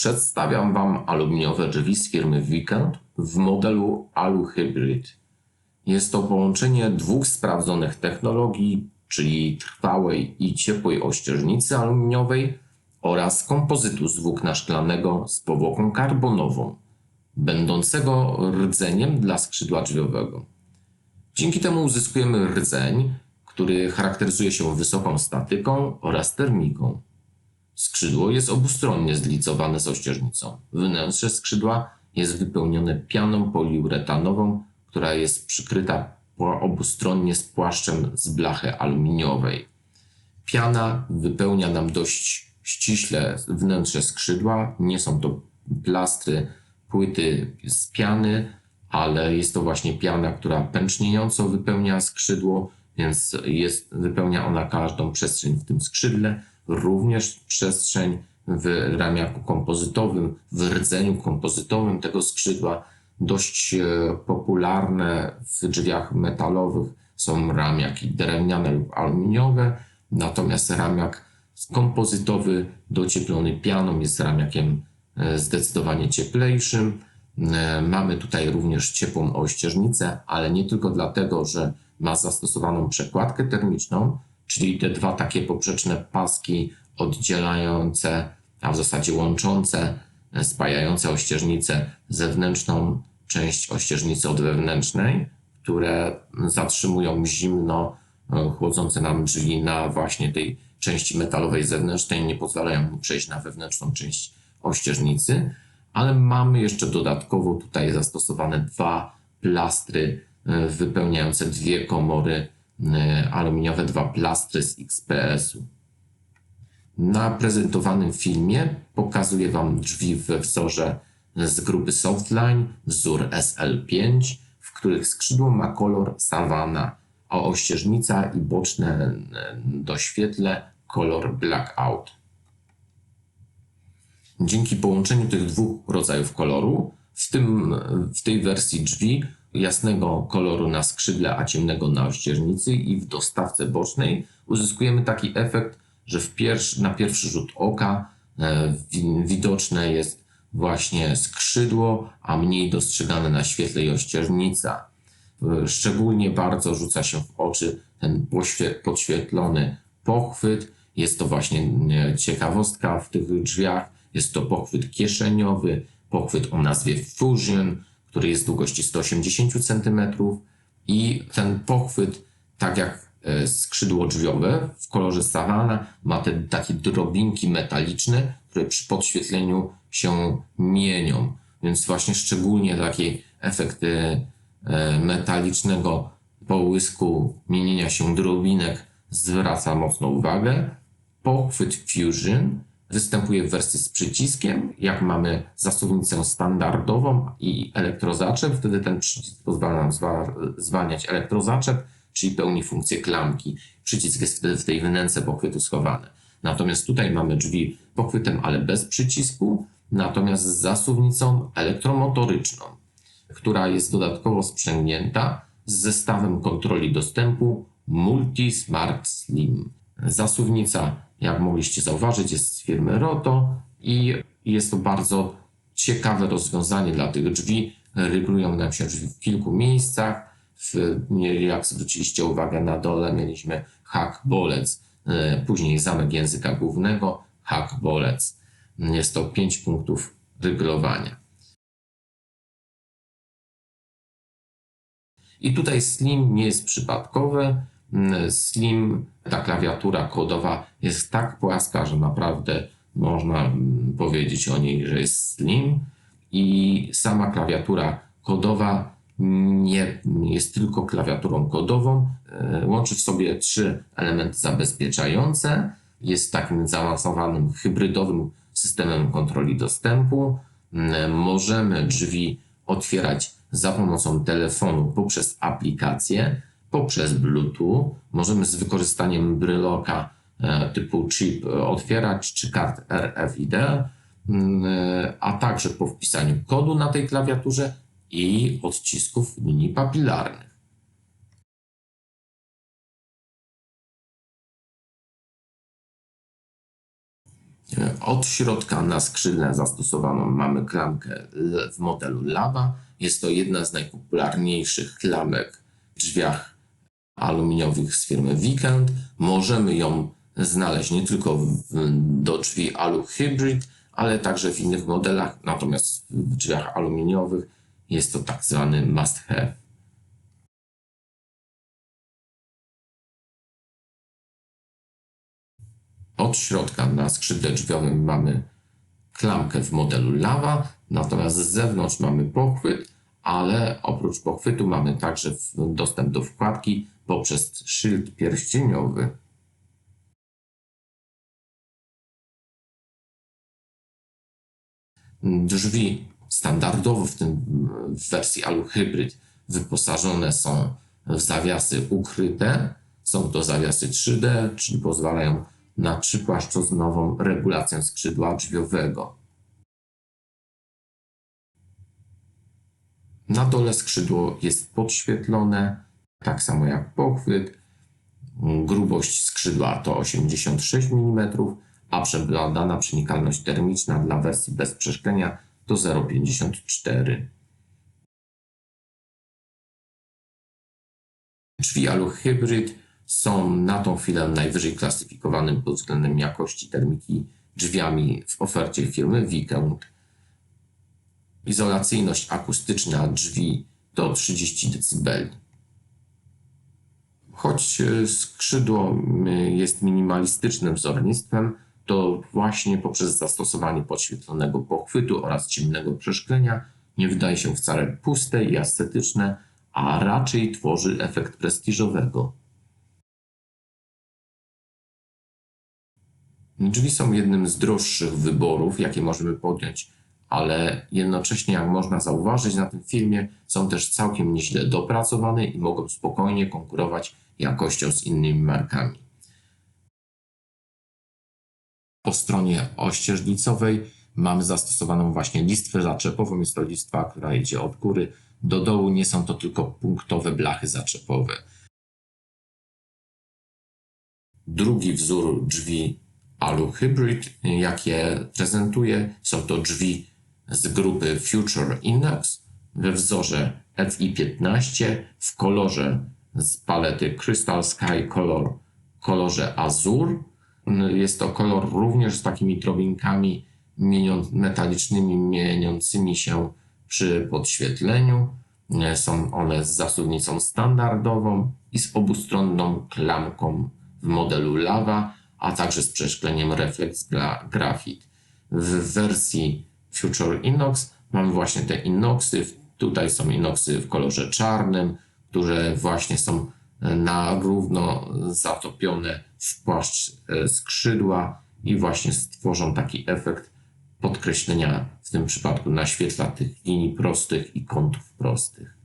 Przedstawiam Wam aluminiowe drzwi z firmy Weekend w modelu Alu Hybrid. Jest to połączenie dwóch sprawdzonych technologii, czyli trwałej i ciepłej ościeżnicy aluminiowej oraz kompozytu z włókna szklanego z powłoką karbonową, będącego rdzeniem dla skrzydła drzwiowego. Dzięki temu uzyskujemy rdzeń, który charakteryzuje się wysoką statyką oraz termiką. Skrzydło jest obustronnie zlicowane z ościeżnicą. Wnętrze skrzydła jest wypełnione pianą poliuretanową, która jest przykryta obustronnie z płaszczem z blachy aluminiowej. Piana wypełnia nam dość ściśle wnętrze skrzydła. Nie są to plastry, płyty z piany, ale jest to właśnie piana, która pęczniejąco wypełnia skrzydło, więc jest, wypełnia ona każdą przestrzeń w tym skrzydle, również przestrzeń w ramiaku kompozytowym, w rdzeniu kompozytowym tego skrzydła. Dość e, popularne w drzwiach metalowych są ramiaki drewniane lub aluminiowe, natomiast ramiak kompozytowy docieplony pianą jest ramiakiem e, zdecydowanie cieplejszym. E, Mamy tutaj również ciepłą ościeżnicę, ale nie tylko dlatego, że ma zastosowaną przekładkę termiczną, czyli te dwa takie poprzeczne paski oddzielające, a w zasadzie łączące, e, spajające ościeżnicę, zewnętrzną część ościeżnicy od wewnętrznej, które zatrzymują zimno e, chłodzące nam drzwi na właśnie tej części metalowej zewnętrznej, nie pozwalają mu przejść na wewnętrzną część ościeżnicy, ale mamy jeszcze dodatkowo tutaj zastosowane dwa plastry e, wypełniające dwie komory aluminiowe, dwa plastry z XPS-u. Na prezentowanym filmie pokazuję Wam drzwi we wzorze z grupy Softline, wzór SL5, w których skrzydło ma kolor savanna, a ościeżnica i boczne e, doświetle kolor blackout. Dzięki połączeniu tych dwóch rodzajów koloru, w, tym, w tej wersji drzwi jasnego koloru na skrzydle, a ciemnego na ościeżnicy i w dostawce bocznej uzyskujemy taki efekt, że pierwszy, na pierwszy rzut oka e, wi- widoczne jest właśnie skrzydło, a mniej dostrzegane na świetle i ościeżnica. Szczególnie bardzo rzuca się w oczy ten podświetlony pochwyt. Jest to właśnie e, ciekawostka w tych drzwiach. Jest to pochwyt kieszeniowy, pochwyt o nazwie Fusion, który jest długości 180 cm i ten pochwyt, tak jak e, skrzydło drzwiowe w kolorze sawana, ma te takie drobinki metaliczne, które przy podświetleniu się mienią. Więc właśnie szczególnie taki efekt e, metalicznego połysku mienienia się drobinek zwraca mocno uwagę. Pochwyt Fusion występuje w wersji z przyciskiem. Jak mamy zasuwnicę standardową i elektrozaczep, wtedy ten przycisk pozwala nam zwa- zwalniać elektrozaczep, czyli pełni funkcję klamki. Przycisk jest wtedy w tej wnęce pochwytu schowany. Natomiast tutaj mamy drzwi pochwytem, ale bez przycisku, natomiast z zasuwnicą elektromotoryczną, która jest dodatkowo sprzęgnięta z zestawem kontroli dostępu Multi Smart Slim. Zasuwnica, jak mogliście zauważyć, jest z firmy Roto i jest to bardzo ciekawe rozwiązanie dla tych drzwi. Regulują nam się drzwi w kilku miejscach. W, jak zwróciliście uwagę, na dole mieliśmy hak bolec, e, później zamek języka głównego, hak bolec. Jest to 5 punktów regulowania. I tutaj Slim nie jest przypadkowe. Mm, Slim, ta klawiatura kodowa jest tak płaska, że naprawdę można mm, powiedzieć o niej, że jest Slim. I sama klawiatura kodowa nie jest tylko klawiaturą kodową. E, Łączy w sobie trzy elementy zabezpieczające. Jest takim zaawansowanym hybrydowym systemem kontroli dostępu. Mm, Możemy drzwi otwierać za pomocą telefonu poprzez aplikację, poprzez Bluetooth. Możemy z wykorzystaniem bryloka e, typu chip e, otwierać czy kart RFID, mm, e, a także po wpisaniu kodu na tej klawiaturze i odcisków linii papilarnych. Od środka na skrzydle zastosowaną mamy klamkę w modelu Lava. Jest to jedna z najpopularniejszych klamek w drzwiach aluminiowych z firmy Weekend. Możemy ją znaleźć nie tylko w, do drzwi Alu Hybrid, ale także w innych modelach. Natomiast w drzwiach aluminiowych jest to tak zwany must have. Od środka na skrzydle drzwiowym mamy klamkę w modelu Lava, natomiast z zewnątrz mamy pochwyt, ale oprócz pochwytu mamy także dostęp do wkładki poprzez szyld pierścieniowy. Drzwi standardowo w tym w wersji Alu Hybrid wyposażone są w zawiasy ukryte. Są to zawiasy 3D, czyli pozwalają na trzypłaszczyznową regulację skrzydła drzwiowego. Na dole skrzydło jest podświetlone, tak samo jak pochwyt. Grubość skrzydła to 86 mm, a przebladana przenikalność termiczna dla wersji bez przeszklenia to 0,54. Drzwi Alu Hybrid są na tą chwilę najwyżej klasyfikowanym pod względem jakości termiki drzwiami w ofercie firmy Weekend. Izolacyjność akustyczna drzwi to 30 dB. Choć e, skrzydło jest minimalistycznym wzornictwem, to właśnie poprzez zastosowanie podświetlonego pochwytu oraz ciemnego przeszklenia nie wydaje się wcale puste i ascetyczne, a raczej tworzy efekt prestiżowego. Drzwi są jednym z droższych wyborów, jakie możemy podjąć, ale jednocześnie, jak można zauważyć na tym filmie, są też całkiem nieźle dopracowane i mogą spokojnie konkurować jakością z innymi markami. Po stronie ościeżnicowej mamy zastosowaną właśnie listwę zaczepową. Jest to listwa, która idzie od góry do dołu. Nie są to tylko punktowe blachy zaczepowe. Drugi wzór drzwi Alu Hybrid, jakie prezentuję, są to drzwi z grupy Future Inox we wzorze FI15 w kolorze z palety Crystal Sky Color, kolorze Azur. Jest to kolor również z takimi drobinkami metalicznymi mieniącymi się przy podświetleniu. Są one z zasuwnicą standardową i z obustronną klamką w modelu Lava, a także z przeszkleniem Reflex Gra- Graphite. W wersji Future Inox mamy właśnie te inoxy. Tutaj są inoxy w kolorze czarnym, które właśnie są na równo zatopione w płaszcz e, skrzydła i właśnie stworzą taki efekt podkreślenia, w tym przypadku naświetla tych linii prostych i kątów prostych.